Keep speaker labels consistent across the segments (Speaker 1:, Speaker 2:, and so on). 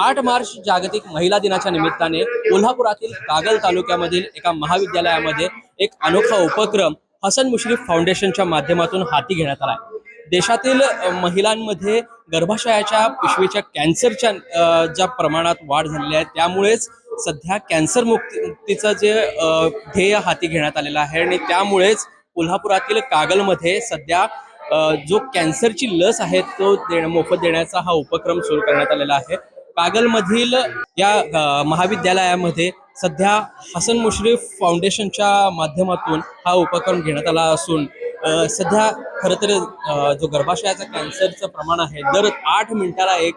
Speaker 1: आठ मार्च जागतिक महिला दिनाच्या निमित्ताने कोल्हापुरातील कागल तालुक्यामधील एका महाविद्यालयामध्ये एक अनोखा उपक्रम हसन मुश्रीफ फाउंडेशनच्या माध्यमातून हाती घेण्यात आला आहे. देशातील महिलांमध्ये गर्भाशयाच्या पिशवीच्या कॅन्सरच्या ज्या प्रमाणात वाढ झालेली आहे त्यामुळेच सध्या कॅन्सर मुक्ती मुक्तीचं जे ध्येय हाती घेण्यात आलेलं आहे आणि त्यामुळेच कोल्हापुरातील कागलमध्ये सध्या जो कॅन्सरची लस आहे तो देण मोफत देण्याचा हा उपक्रम सुरू करण्यात आलेला आहे. पागलमधील या महाविद्यालयामध्ये सध्या हसन मुश्रीफ फाउंडेशनच्या माध्यमातून हा उपक्रम घेण्यात आला असून सध्या खरं तर जो गर्भाशयाचा कॅन्सरचं प्रमाण आहे दर आठ मिनिटाला एक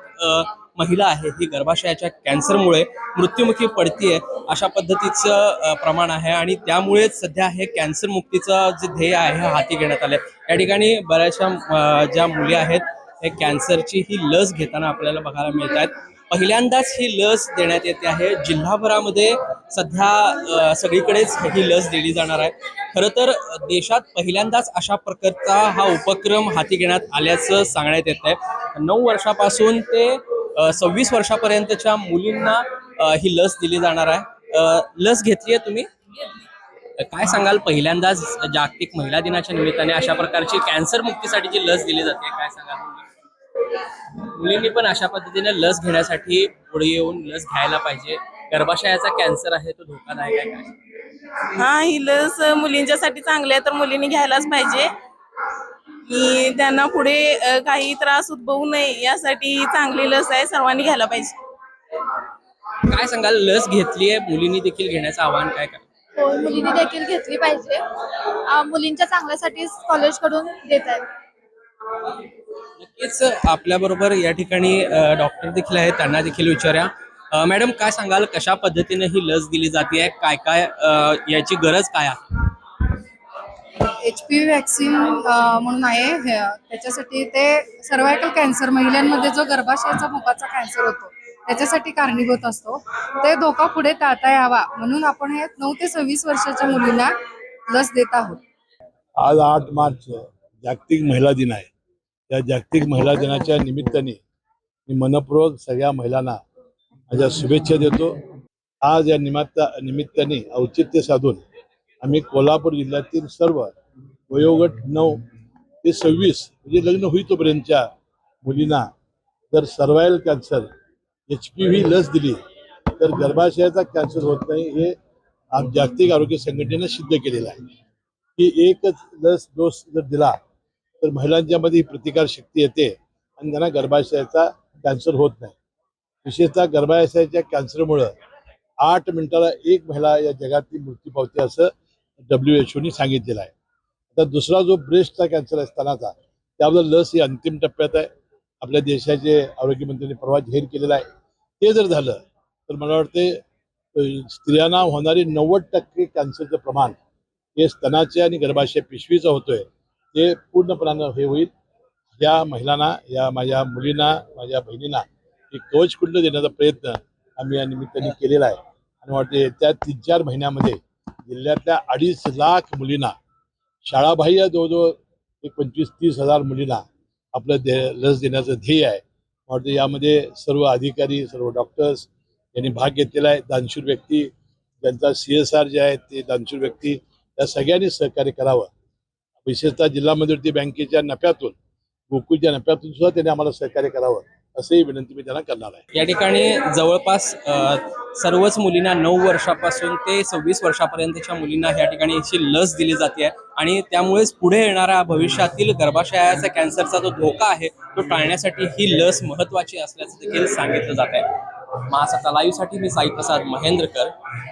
Speaker 1: महिला आहे ही गर्भाशयाच्या कॅन्सरमुळे मृत्युमुखी पडतीये अशा पद्धतीचं प्रमाण आहे आणि त्यामुळेच सध्या हे कॅन्सर मुक्तीचं जे ध्येय आहे हे हाती घेण्यात आले या ठिकाणी बऱ्याचशा ज्या मुली आहेत हे कॅन्सरची ही लस घेताना आपल्याला बघायला मिळत आहेत पहिल्यांदाच ही लस देण्यात येते आहे. जिल्हाभरामध्ये सध्या सगळीकडेच ही लस दिली जाणार आहे. खरं तर देशात पहिल्यांदाच अशा प्रकारचा हा उपक्रम हाती घेण्यात आल्याचं सांगण्यात येत आहे. नऊ वर्षापासून ते सव्वीस वर्षापर्यंतच्या मुलींना ही लस दिली जाणार आहे. लस घेतली आहे तुम्ही? काय सांगाल पहिल्यांदाच जागतिक महिला दिनाच्या निमित्ताने अशा प्रकारची कॅन्सर मुक्तीसाठी जी लस दिली जाते? काय सांगाल? मुलींनी पण अशा पद्धतीने लस घेण्यासाठी पुढे येऊन लस घ्यायला पाहिजे. गर्भाशयाचा कॅन्सर आहे तो धोकादायक आहे काय
Speaker 2: हा ही लस मुलींच्यासाठी चांगली आहे तर मुलींनी घ्यायलाच पाहिजे. की त्यांना पुढे काही त्रास उद्भवू नये यासाठी चांगली लस आहे सर्वांनी घ्यायला पाहिजे.
Speaker 1: काय सांगाल लस घेतली आहे मुलींनी देखील घेण्याचं आवाहन काय करा
Speaker 3: हो मुलींनी देखील घेतली पाहिजे. मुलींच्या चांगल्यासाठी कॉलेजकडून देत आहेत.
Speaker 1: नक्कीच आपल्या बरोबर या ठिकाणी डॉक्टर देखील आहेत त्यांना देखील विचारूया. मॅडम काय सांगाल? कशा पद्धतीने ही लस दिली जाते काय काय याची गरज काय आहे?
Speaker 4: एच पी व्ही वॅक्सिन म्हणून आहे. हे, त्याच्यासाठी ते सर्वायकल कॅन्सर महिलांमध्ये जो गर्भाशयाचा मुखाचा कॅन्सर होतो त्याच्यासाठी कारणीभूत असतो. ते धोका पुढे टाळता यावा म्हणून आपण हे नऊ ते सव्वीस वर्षाच्या मुलींना लस देत आहोत.
Speaker 5: आज आठ मार्च जागतिक महिला दिन आहे. या जागतिक महिला दिनाच्या निमित्ताने मी मनपूर्वक सगळ्या महिलांना माझ्या शुभेच्छा देतो. आज या निमित्त निमित्ताने औचित्य साधून आम्ही कोल्हापूर जिल्ह्यातील सर्व वयोगट नऊ ते सव्वीस म्हणजे लग्न होईतोपर्यंतच्या मुलींना जर cervical cancer H P V लस दिली तर गर्भाशयाचा कॅन्सर होत नाही हे जागतिक आरोग्य संघटनेनं सिद्ध केलेलं आहे. की एकच लस डोस जर दिला तर महिलांच्यामध्ये ही प्रतिकार शक्ती येते आणि त्यांना गर्भाशयाचा कॅन्सर होत नाही. विशेषतः गर्भाशयाच्या कॅन्सरमुळं आठ मिनिटाला एक महिला या जगातली मृत्यू पावते असं डब्ल्यू एच ओनी सांगितलेलं आहे. आता दुसरा जो ब्रेस्टचा कॅन्सर आहे स्तनाचा त्याबद्दल लस ही अंतिम टप्प्यात आहे. आपल्या देशाचे आरोग्यमंत्र्यांनी परवा जाहीर केलेला आहे. ते जर झालं तर मला वाटते स्त्रियांना होणारे नव्वद टक्के कॅन्सरचं प्रमाण हे स्तनाचे आणि गर्भाशय पिशवीचं होतोय. ते पूर्णपणानं हे होईल या महिलांना या माझ्या मुलींना माझ्या बहिणींना एक कवच कुंड देण्याचा प्रयत्न आम्ही या निमित्ताने केलेला आहे. आणि वाटते त्या तीन चार महिन्यामध्ये जिल्ह्यातल्या अडीच लाख मुलींना शाळाबाह्य जवळजवळ एक पंचवीस तीस हजार मुलींना आपलं दे लस देण्याचं ध्येय आहे. वाटते यामध्ये सर्व अधिकारी सर्व डॉक्टर्स यांनी भाग घेतलेला आहे. दानशूर व्यक्ती ज्यांचा सी एस आर जे आहे ते दानशूर व्यक्ती या सगळ्यांनी सहकार्य करावं. विशेषतः जिल्हा मध्यवर्ती बँकेच्या नफ्यातून गोकुळच्या नफ्यातून सुद्धा त्यांनी आम्हाला सहकार्य करावं. असंही विनंती मी त्यांना करणार आहे.
Speaker 1: या ठिकाणी जवळपास सर्वच मुलींना नऊ वर्षापासून ते सव्वीस वर्षापर्यंतच्या मुलींना या ठिकाणी याची लस दिली जाते आणि त्यामुळेच पुढे येणाऱ्या भविष्यातील गर्भाशयाचा कॅन्सरचा जो धोका आहे तो टाळण्यासाठी ही लस महत्वाची असल्याचं देखील सांगितलं जात आहे. महासत्ता लाईव्हसाठी मी साई प्रसाद महेंद्रकर.